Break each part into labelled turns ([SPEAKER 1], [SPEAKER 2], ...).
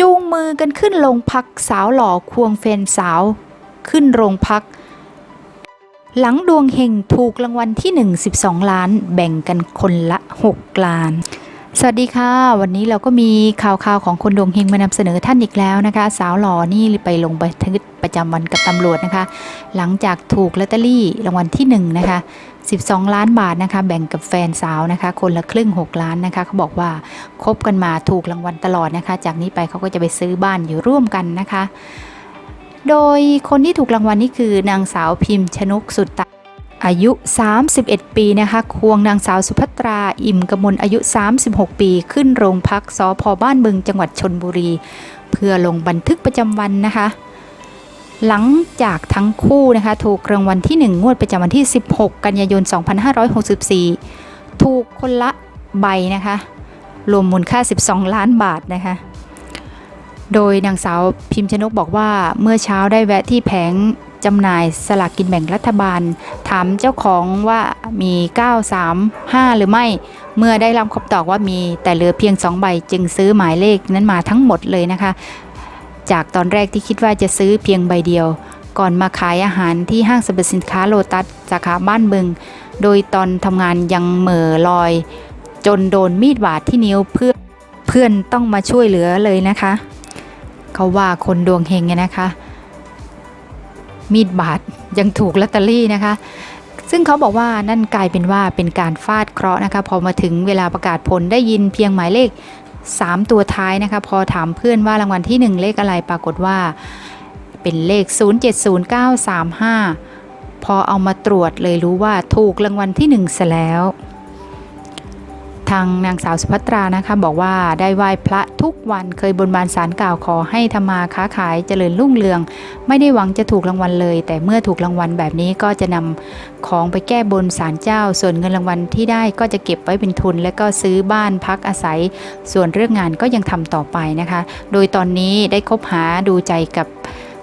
[SPEAKER 1] จูงมือกันขึ้นโรงพักสาวหล่อควงแฟนสาว ขึ้นโรงพัก หลังดวงเฮงถูกรางวัลที่ 1 12 ล้าน แบ่งกันคนละ 6 ล้าน สวัสดีค่ะ วันนี้เราก็มีข่าวข่าวๆของคนดวงเฮงมานำเสนอท่านอีกแล้วนะคะ สาวหล่อนี่ไปลงบันทึกประจำวันกับตำรวจนะคะ หลังจากถูกลอตเตอรี่รางวัลที่1นะคะ12 ล้านบาทนะคะ แบ่งกับแฟนสาวนะคะ คนละครึ่ง 6 ล้านนะคะเขาบอกว่าคบกันมาถูกรางวัลตลอดนะคะ จากนี้ไปเขาก็จะไปซื้อบ้านอยู่ร่วมกันนะคะ โดยคนที่ถูกรางวัลนี่คือนางสาวพิมพ์ชนกสุดตะ อายุ 31 ปีนะคะควงนางสาวสุภัตรา อิ่มกมลอายุ 36 ปี ขึ้นโรงพักสพบ้านบึงจังหวัดชนบุรี เพื่อลงบันทึกประจำวันนะคะ หลังจากทั้งคู่นะคะถูกรางวัลที่ 1 งวดประจำวันที่ 16 กันยายน 2564 ถูกคนละใบนะคะรวมมูลค่า 12 ล้านบาทนะคะ โดยนางสาวพิมพ์ชนกบอกว่าเมื่อเช้าได้แวะที่แผง จำหน่ายสลากกินแบ่งรัฐบาล ถามเจ้าของว่ามี 935 หรือไม่ เมื่อได้รับคำตอบว่ามีแต่เหลือเพียง 2 ใบจึงซื้อหมายเลขนั้นมาทั้งหมดเลยนะคะ จากตอนแรกที่คิดว่าจะซื้อเพียงใบเดียว ก่อนมาขายอาหารที่ห้างสรรพสินค้าโลตัสสาขาบ้านบึง โดยตอนทำงานยังเหม่อลอย จนโดนมีดบาดที่นิ้วเพื่อเพื่อนต้องมาช่วยเหลือเลยนะคะ เขาว่าคนดวงเฮงเนี่ยนะคะ มีดบาดยังถูกลอตเตอรี่นะคะ ซึ่งเขาบอกว่านั่นกลายเป็นว่าเป็นการฟาดเคราะห์นะคะ พอมาถึงเวลาประกาศผลได้ยินเพียงหมายเลข 3 ตัวท้ายนะคะ พอถามเพื่อนว่ารางวัลที่ 1 เลขอะไรปรากฏว่า เป็นเลข 070935 พอเอามาตรวจเลยรู้ว่าถูกรางวัลที่1ซะแล้ว ทางนางสาวสุภัตรานะคะ บอกว่าได้ไหว้พระทุกวันเคยบนบานสารกล่าวขอให้ทำมาค้าขายเจริญรุ่งเรือง ไม่ได้หวังจะถูกรางวัลเลย แต่เมื่อถูกรางวัลแบบนี้ก็จะนำของไปแก้บนศาลเจ้า ส่วนเงินรางวัลที่ได้ก็จะเก็บไว้เป็นทุน และก็ซื้อบ้านพักอาศัย ส่วนเรื่องงานก็ยังทำต่อไปนะคะ โดยตอนนี้ได้คบหาดูใจกับ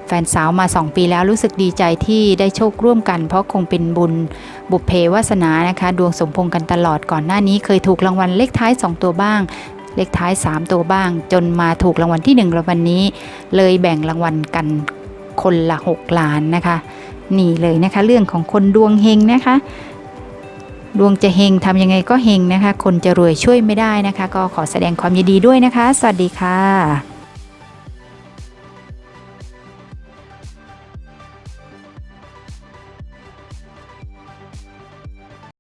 [SPEAKER 1] แฟนสาวมา 2 ปีแล้วรู้สึกดีใจที่ได้โชคร่วมกัน เพราะคงเป็นบุญบุพเพวาสนานะคะ ดวงสมพงษ์กันตลอดก่อนหน้านี้เคยถูกรางวัลเลขท้าย 2 ตัวบ้าง เลขท้าย 3 ตัวบ้าง จนมาถูกรางวัลที่1รางวัลนี้ เลยแบ่งรางวัลกันคนละ 6 ล้านนะคะ นี่เลยนะคะเรื่องของคนดวงเฮงนะคะดวงจะเฮงทำยังไงก็เฮงนะคะ คนจะรวยช่วยไม่ได้นะคะ ก็ขอแสดงความยินดีด้วยนะคะ สวัสดีค่ะ